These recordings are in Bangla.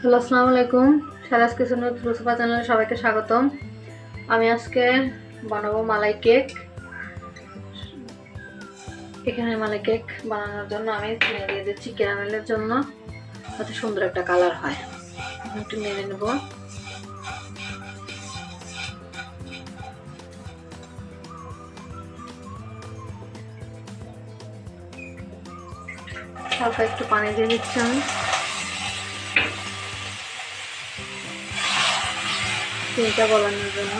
হ্যালো, আসসালামু আলাইকুম। সারাজ কিচেন রুসুফা চ্যানেলে সবাইকে স্বাগতম। আমি আজকে বানাবো মালাই কেক। এখানে মালাই কেক বানানোর জন্য আমি চিনি দিয়ে দিচ্ছি ক্যারামেলের জন্য, যাতে সুন্দর একটা কালার হয়। একটু নেড়ে নেব। হালকা একটু পানি দিয়ে দিচ্ছি আমি। চিনিটা গলানোর জন্য।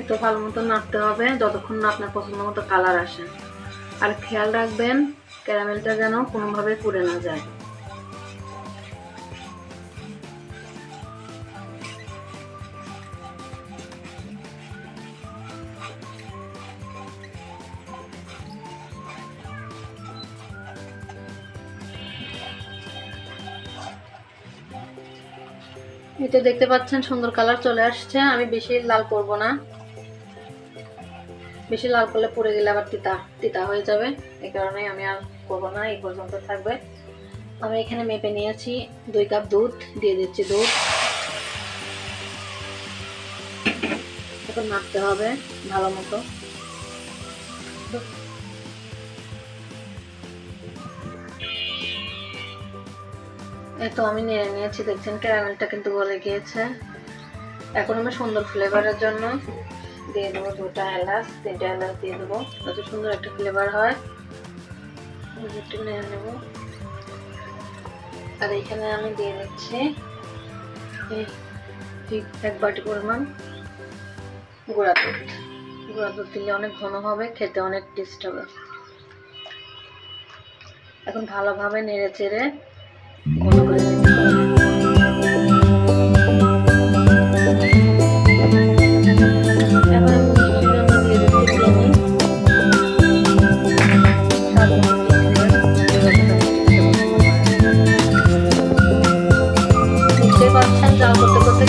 একটু ভালো মতো নাড়তে হবে, যতক্ষণ না আপনার পছন্দ মতো কালার আসে। আর খেয়াল রাখবেন ক্যারামেলটা যেন কোনোভাবে পুড়ে না যায়। তো দেখতে পাচ্ছেন সুন্দর কালার চলে আসছে। আমি বেশি লাল করব না। বেশি লাল করলে পুড়ে গেলে আবার তিতা তিতা হয়ে যাবে। এই কারণে আমি আর করব না, এই পর্যন্ত থাকবে। আমি এখানে মেপে নিয়েছি, দুই কাপ দুধ, দিয়ে দিচ্ছি দুধ। এখন নাড়তে হবে ভালো মতো। তো আমি নিয়ে নিয়েছি, দেখছেন ক্যারামেলটা কিন্তু গলে গিয়েছে। এখন আমি সুন্দর ফ্লেভারের জন্য দিয়ে দেবো দুটা এলাচ, তিনটা এলাচ দিয়ে দেবো। যাতে সুন্দর একটা ফ্লেভার হয়। একটু নিয়ে নেব। আর এখানে আমি দিয়ে দিচ্ছি ঠিক এক বাটি পরিমাণ গুঁড়া দুধ। গুঁড়া দুধ দিলে অনেক ঘন হবে, খেতে অনেক টেস্ট হবে। এখন ভালোভাবে নেড়ে চেড়ে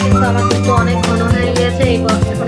কিন্তু অনেক ঘন হয়ে গেছে এই বক্সটা